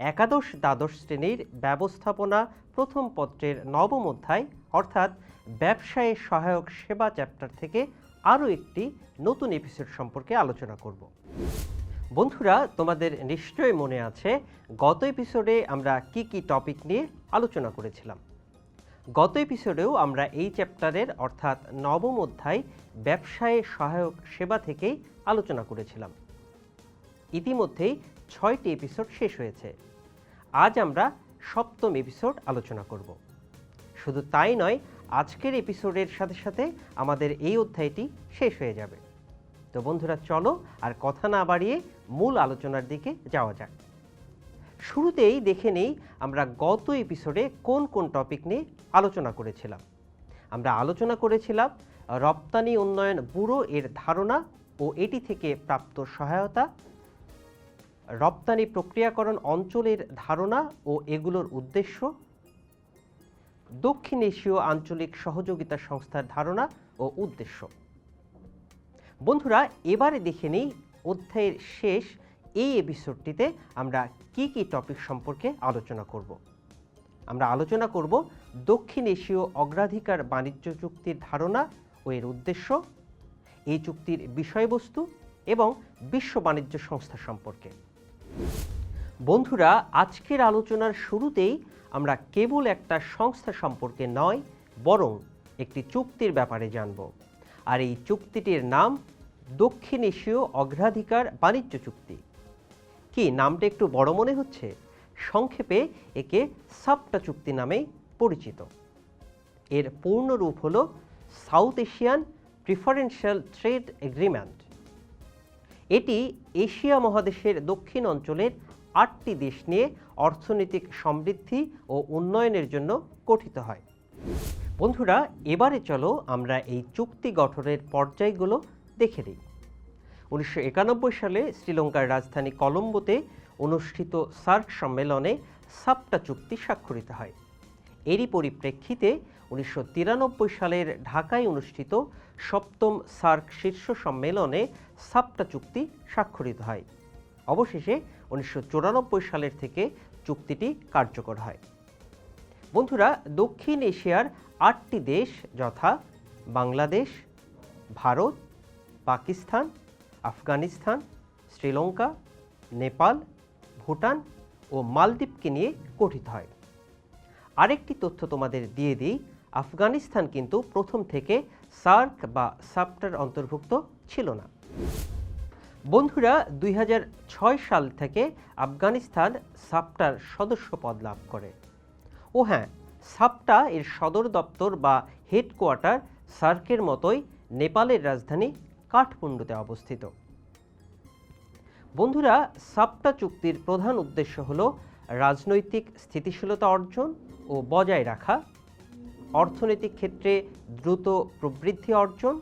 একাদশ দ্বাদশ শ্রেণির ব্যবস্থাপনা প্রথম পত্রের নবম অধ্যায়, অর্থাৎ ব্যবসায়ে সহায়ক সেবা চ্যাপ্টার থেকে আরও একটি নতুন এপিসোড সম্পর্কে আলোচনা করব। বন্ধুরা, তোমাদের নিশ্চয়ই মনে আছে, গত এপিসোডে আমরা কি কি টপিক নিয়ে আলোচনা করেছিলাম। গত এপিসোডেও আমরা এই চ্যাপ্টারের অর্থাৎ নবম অধ্যায়, ব্যবসায়ে সহায়ক সেবা থেকেই আলোচনা করেছিলাম। ইতিমধ্যেই ছয়টি এপিসোড শেষ হয়েছে। আজ আমরা সপ্তম এপিসোড আলোচনা করব। শুধু তাই নয়, আজকের এপিসোডের সাথে সাথে আমাদের এই অধ্যায়টি শেষ হয়ে যাবে। তো বন্ধুরা, চলো আর কথা না বাড়িয়ে মূল আলোচনার দিকে যাওয়া যাক। শুরুতেই দেখে নেই আমরা গত এপিসোডে কোন কোন টপিক নিয়ে আলোচনা করেছিলাম। আমরা আলোচনা করেছিলাম, রপ্তানি উন্নয়ন ব্যুরো এর ধারণা ও এটি থেকে প্রাপ্ত সহায়তা রপ্তানি প্রক্রিয়াকরণ অঞ্চলের ধারণা ও এগুলোর উদ্দেশ্য, দক্ষিণ এশীয় আঞ্চলিক সহযোগিতা সংস্থার ধারণা ও উদ্দেশ্য। বন্ধুরা, এবারে দেখে নিই অধ্যায়ের শেষ এই এপিসোডটিতে আমরা কি কি টপিক সম্পর্কে আলোচনা করব। আমরা আলোচনা করব দক্ষিণ এশীয় অগ্রাধিকার বাণিজ্য চুক্তির ধারণা ও এর উদ্দেশ্য, এই চুক্তির বিষয়বস্তু এবং বিশ্ব বাণিজ্য সংস্থা সম্পর্কে। বন্ধুরা, আজকের আলোচনার শুরুতেই আমরা কেবল একটা সংস্থা সম্পর্কে নয়, বরং একটি চুক্তির ব্যাপারে জানব। আর এই চুক্তিটির নাম দক্ষিণ এশীয় অগ্রাধিকার বাণিজ্য চুক্তি। কি, নামটা একটু বড় মনে হচ্ছে? সংক্ষেপে একে সাপটা চুক্তি নামেই পরিচিত। এর পূর্ণ রূপ হল South Asian preferential trade agreement. এটি এশিয়া মহাদেশের দক্ষিণ অঞ্চলের আটটি দেশ নিয়ে অর্থনৈতিক সমৃদ্ধি ও উন্নয়নের জন্য গঠিত হয়। বন্ধুরা, এবারে চলো আমরা এই চুক্তি গঠনের পর্যায়গুলো দেখে নিই। উনিশশো একানব্বই সালে শ্রীলঙ্কার রাজধানী কলম্বোতে অনুষ্ঠিত সার্ক সম্মেলনে সাপটা চুক্তি স্বাক্ষরিত হয়। এরই পরিপ্রেক্ষিতে উনিশশো তিরানব্বই সালের ঢাকায় অনুষ্ঠিত সপ্তম সার্ক শীর্ষ সম্মেলনে সাপটা চুক্তি স্বাক্ষরিত হয়। অবশেষে উনিশশো চুরানব্বই সালের থেকে চুক্তিটি কার্যকর হয়। বন্ধুরা, দক্ষিণ এশিয়ার আটটি দেশ যথা বাংলাদেশ, ভারত, পাকিস্তান, আফগানিস্তান, শ্রীলঙ্কা, নেপাল, ভুটান ও মালদ্বীপকে নিয়ে গঠিত হয়। আরেকটি তথ্য তোমাদের দিয়ে দিই, আফগানিস্তান কিন্তু প্রথম থেকে সার্ক বা সাপ্টার অন্তর্ভুক্ত ছিল না। বন্ধুরা, দুই হাজার ছয় সাল থেকে আফগানিস্তান সাপ্টার সদস্য পদ লাভ করে। ও হ্যাঁ সাপটা এর সদর দপ্তর বা হেডকোয়ার্টার সার্কের মতোই নেপালের রাজধানী কাঠমান্ডুতে অবস্থিত। বন্ধুরা, সাপটা চুক্তির প্রধান উদ্দেশ্য হল রাজনৈতিক স্থিতিশীলতা অর্জন ও বজায় রাখা, অর্থনৈতিক ক্ষেত্রে দ্রুত প্রবৃদ্ধি অর্জন,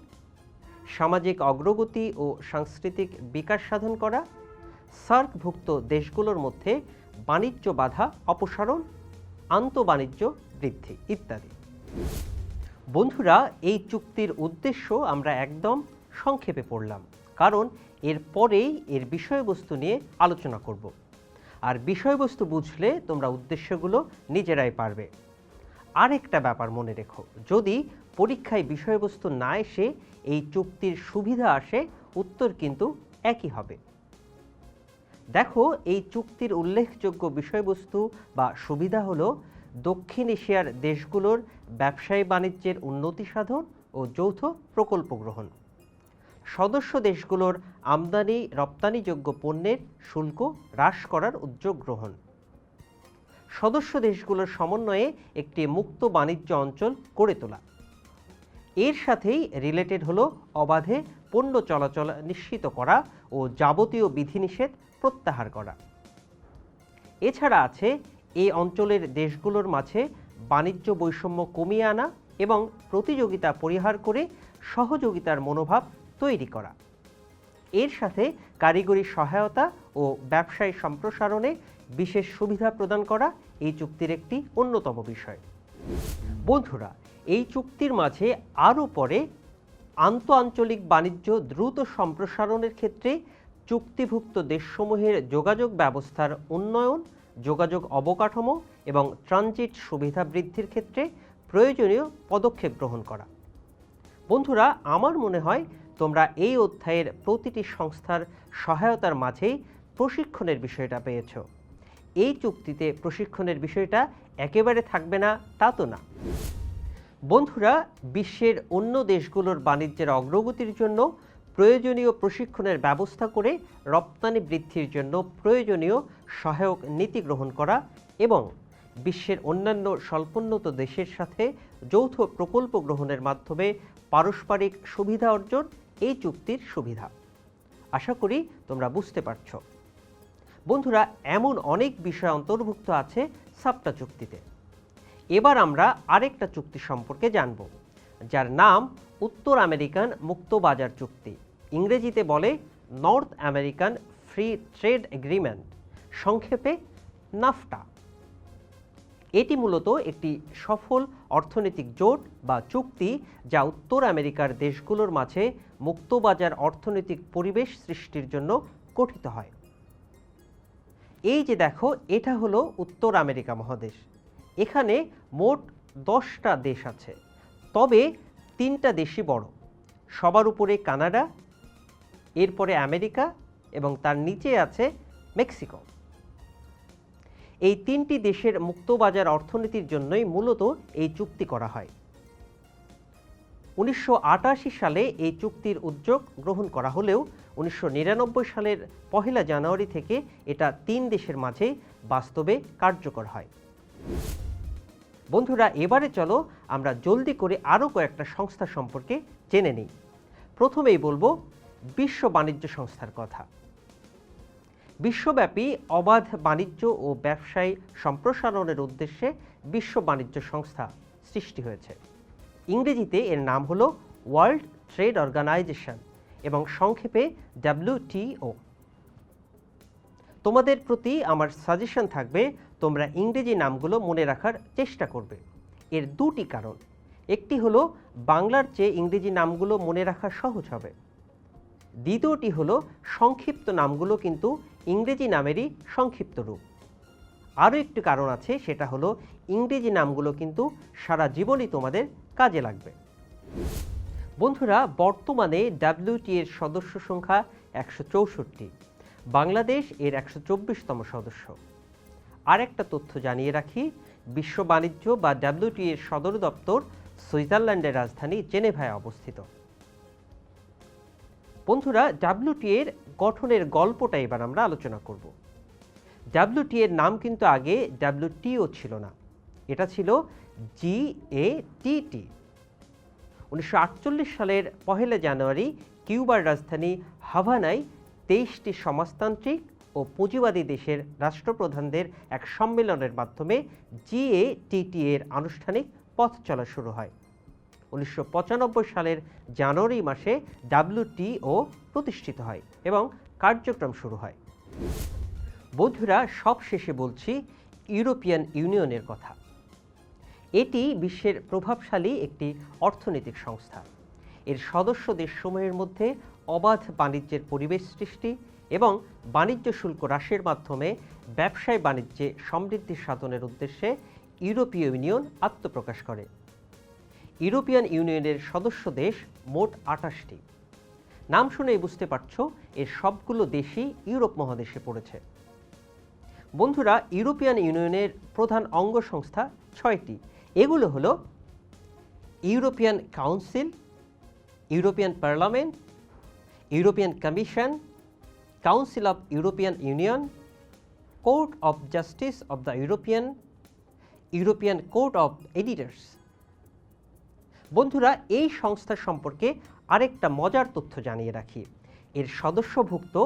সামাজিক অগ্রগতি ও সাংস্কৃতিক বিকাশ সাধন করা, সার্কভুক্ত দেশগুলোর মধ্যে বাণিজ্য বাধা অপসারণ, আন্তঃবাণিজ্য বৃদ্ধি ইত্যাদি। বন্ধুরা, এই চুক্তির উদ্দেশ্য আমরা একদম সংক্ষেপে পড়লাম, কারণ এর পরেই এর বিষয়বস্তু নিয়ে আলোচনা করব। আর বিষয়বস্তু বুঝলে তোমরা উদ্দেশ্যগুলো নিজেরাই পারবে। আরেকটা ব্যাপার মনে রেখো, যদি পরীক্ষায় বিষয়বস্তু না এসে এই চুক্তির সুবিধা আসে, উত্তর কিন্তু একই হবে। দেখো, এই চুক্তির উল্লেখযোগ্য বিষয়বস্তু বা সুবিধা হলো দক্ষিণ এশিয়ার দেশগুলোর ব্যবসায়ী বাণিজ্যের উন্নতি সাধন ও যৌথ প্রকল্প গ্রহণ। সদস্য দেশগুলোর আমদানি, রপ্তানিযোগ্য পণ্যের শুল্ক হ্রাস করার উদ্যোগ গ্রহণ। সদস্য দেশগুলোর সমন্বয়ে একটি মুক্ত বাণিজ্য অঞ্চল গড়ে তোলা। এর সাথেই রিলেটেড হলো অবাধে পণ্য চলাচল নিশ্চিত করা ও যাবতীয় বিধিনিষেধ প্রত্যাহার করা। এছাড়া আছে এই অঞ্চলের দেশগুলোর মাঝে বাণিজ্য বৈষম্য কমিয়ে আনা এবং প্রতিযোগিতা পরিহার করে সহযোগিতার মনোভাব তৈরি করা। এর সাথে কারিগরি সহায়তা ও ব্যবসায় সম্প্রসারণে বিশেষ সুবিধা প্রদান করা এই চুক্তির একটি অন্যতম বিষয়। বন্ধুরা, এই চুক্তির মাঝে আরও পরে আন্ত আঞ্চলিক বাণিজ্য দ্রুত সম্প্রসারণের ক্ষেত্রে চুক্তিভুক্ত দেশসমূহের যোগাযোগ ব্যবস্থার উন্নয়ন, যোগাযোগ অবকাঠামো এবং ট্রানজিট সুবিধা বৃদ্ধির ক্ষেত্রে প্রয়োজনীয় পদক্ষেপ গ্রহণ করা। বন্ধুরা, আমার মনে হয় তোমরা এই অধ্যায়ের প্রতিটি সংস্থার সহায়তার মাঝেই প্রশিক্ষণের বিষয়টা পেয়েছ। এই চুক্তিতে প্রশিক্ষণের বিষয়টা একেবারে থাকবে না, তা তো না। বন্ধুরা, বিশ্বের অন্য দেশগুলোর বাণিজ্যের অগ্রগতির জন্য প্রয়োজনীয় প্রশিক্ষণের ব্যবস্থা করে রপ্তানি বৃদ্ধির জন্য প্রয়োজনীয় সহায়ক নীতি গ্রহণ করা এবং বিশ্বের অন্যান্য স্বল্পোন্নত দেশের সাথে যৌথ প্রকল্প গ্রহণের মাধ্যমে পারস্পরিক সুবিধা অর্জন এই চুক্তির সুবিধা। আশা করি তোমরা বুঝতে পারছ। বন্ধুরা, এমন অনেক বিষয় অন্তর্ভুক্ত আছে সাপটা চুক্তিতে। এবার আমরা আরেকটা চুক্তি সম্পর্কে জানব, যার নাম উত্তর আমেরিকান মুক্ত বাজার চুক্তি। ইংরেজিতে বলে North American free trade agreement, সংক্ষেপে নাফটা। এটি মূলত একটি সফল অর্থনৈতিক জোট বা চুক্তি যা উত্তর আমেরিকার দেশগুলোর মাঝে মুক্তবাজার অর্থনৈতিক পরিবেশ সৃষ্টির জন্য গঠিত হয়। এই যে দেখো, এটা হলো উত্তর আমেরিকা মহাদেশ। এখানে মোট দশটা দেশ আছে, তবে তিনটা দেশই বড়। সবার উপরে কানাডা, এরপরে আমেরিকা এবং তার নিচে আছে মেক্সিকো। এই তিনটি দেশের মুক্তবাজার অর্থনীতির জন্যই মূলত এই চুক্তি করা হয়। উনিশশো আটাশি সালে এই চুক্তির উদ্যোগ গ্রহণ করা হলেও উনিশশো নিরানব্বই সালের পহেলা জানুয়ারি থেকে এটা তিন দেশের মাঝে বাস্তবে কার্যকর হয়। বন্ধুরা, এবারে চলো আমরা জলদি করে আরও কয়েকটা সংস্থা সম্পর্কে জেনে নিই। প্রথমেই বলব, বিশ্ব বাণিজ্য সংস্থার কথা। বিশ্বব্যাপী অবাধ বাণিজ্য ও ব্যবসায় সম্প্রসারণের উদ্দেশ্যে বিশ্ব বাণিজ্য সংস্থা সৃষ্টি হয়েছে। ইংরেজিতে এর নাম হল ওয়ার্ল্ড ট্রেড অর্গানাইজেশন এবং সংক্ষেপে ডাব্লিউটিও তোমাদের প্রতি আমার সাজেশন থাকবে, তোমরা ইংরেজি নামগুলো মনে রাখার চেষ্টা করবে। এর দুটি কারণ। একটি হলো, বাংলার চেয়ে ইংরেজি নামগুলো মনে রাখা সহজ হবে। দ্বিতীয়টি হলো সংক্ষিপ্ত নামগুলো কিন্তু ইংরেজি নামেরই সংক্ষিপ্ত রূপ। আরও একটি কারণ আছে, সেটা হলো ইংরেজি নামগুলো কিন্তু সারা জীবনই তোমাদের কাজে লাগবে। বন্ধুরা, বর্তমানে ডাব্লিউটি এর সদস্য সংখ্যা একশো চৌষট্টি, বাংলাদেশ এর একশো চব্বিশতম সদস্য। আর একটা তথ্য জানিয়ে রাখি, বিশ্ব বাণিজ্য বা ডাব্লিউটি এর সদর দপ্তর সুইজারল্যান্ডের রাজধানী জেনেভায় অবস্থিত। বন্ধুরা ডাব্লিউটি এর গঠনের গল্পটা এবার আমরা আলোচনা করব। ডাব্লিউটি এর নাম কিন্তু আগে ডাব্লিউটিও ছিল না। এটা ছিল জি এ টি টি উনিশশো আটচল্লিশ সালের পহেলা জানুয়ারি কিউবার রাজধানী হাভানায় তেইশটি সমাজতান্ত্রিক ও পুঁজিবাদী দেশের রাষ্ট্রপ্রধানদের এক সম্মেলনের মাধ্যমে জিএটিটি এর আনুষ্ঠানিক পথ চলা শুরু হয়। উনিশশো পঁচানব্বই সালের জানুয়ারি মাসে ডাব্লিউটিও প্রতিষ্ঠিত হয় এবং কার্যক্রম শুরু হয়। বন্ধুরা সব শেষে বলছি ইউরোপিয়ান ইউনিয়নের কথা। এটি বিশ্বের প্রভাবশালী একটি অর্থনৈতিক সংস্থা। এর সদস্য দেশসমূহের মধ্যে অবাধ বাণিজ্যের পরিবেশ সৃষ্টি এবং বাণিজ্য শুল্ক হ্রাসের মাধ্যমে ব্যবসায় বাণিজ্যে সমৃদ্ধি সাধনের উদ্দেশ্যে ইউরোপীয় ইউনিয়ন আত্মপ্রকাশ করে। ইউরোপিয়ান ইউনিয়নের সদস্য দেশ মোট আটাশটি নাম শুনেই বুঝতে পারছ এর সবগুলো দেশই ইউরোপ মহাদেশে পড়েছে। বন্ধুরা, ইউরোপিয়ান ইউনিয়নের প্রধান অঙ্গ সংস্থা ছয়টি। এগুলো হলো European council, European parliament, European commission, council of European union, court of justice of the European European court of auditors. বন্ধুরা, এই সংস্থা সম্পর্কে আরেকটা মজার তথ্য জানিয়ে রাখি। এর সদস্যভুক্ত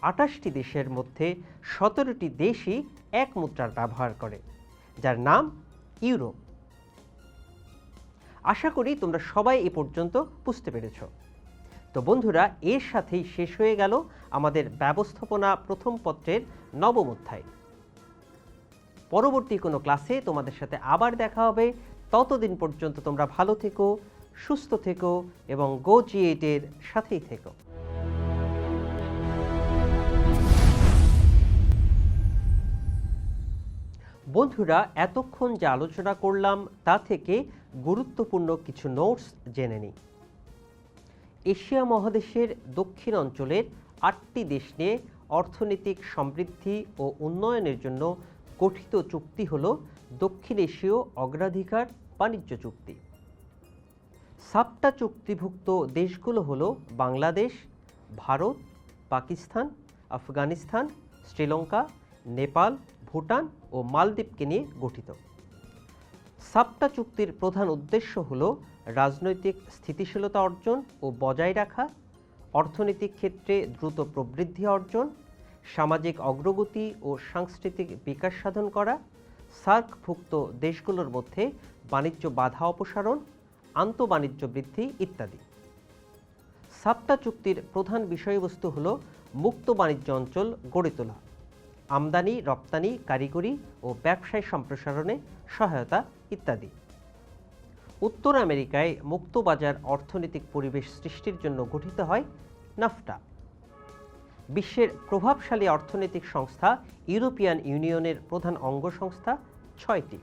আটাশটি দেশের মধ্যে সতেরোটি দেশই এক মুদ্রার ব্যবহার করে, যার নাম ইউরো। আশা করি তোমরা সবাই এ পর্যন্ত বুঝতে পেরেছ। তো বন্ধুরা, এর সাথেই শেষ হয়ে গেল আমাদের ব্যবস্থাপনা প্রথম পত্রের নবম অধ্যায়। পরবর্তী কোনো ক্লাসে তোমাদের সাথে আবার দেখা হবে। ততদিন পর্যন্ত তোমরা ভালো থেকো, সুস্থ থেকো এবং গো জিএটের সাথেই থেকো। বন্ধুরা, এতক্ষণ যে আলোচনা করলাম তা থেকে গুরুত্বপূর্ণ কিছু নোটস জেনে নিই। এশিয়া মহাদেশের দক্ষিণ অঞ্চলের আটটি দেশ নিয়ে অর্থনৈতিক সমৃদ্ধি ও উন্নয়নের জন্য গঠিত চুক্তি হল দক্ষিণ এশীয় অগ্রাধিকার বাণিজ্য চুক্তি। সাপ্টা চুক্তিভুক্ত দেশগুলো হল বাংলাদেশ, ভারত, পাকিস্তান, আফগানিস্তান, শ্রীলঙ্কা, নেপাল, ভুটান ও মালদ্বীপকে নিয়ে গঠিত। সাপ্টা চুক্তির প্রধান উদ্দেশ্য হল রাজনৈতিক স্থিতিশীলতা অর্জন ও বজায় রাখা, অর্থনৈতিক ক্ষেত্রে দ্রুত প্রবৃদ্ধি অর্জন, সামাজিক অগ্রগতি ও সাংস্কৃতিক বিকাশ সাধন করা সার্কভুক্ত দেশগুলোর মধ্যে বাণিজ্য বাধা অপসারণ, আন্তঃবাণিজ্য বৃদ্ধি ইত্যাদি। সাপ্টা চুক্তির প্রধান বিষয়বস্তু হল মুক্ত বাণিজ্য অঞ্চল গড়ে তোলা, আমদানি, রপ্তানি, কারিগরি ও ব্যবসায় সম্প্রসারণে সহায়তা ইত্যাদি। উত্তর আমেরিকায় মুক্তবাজার অর্থনৈতিক পরিবেশ সৃষ্টির জন্য গঠিত হয় নাফটা। বিশ্বের প্রভাবশালী অর্থনৈতিক সংস্থা ইউরোপিয়ান ইউনিয়নের প্রধান অঙ্গ সংস্থা ছয়টি।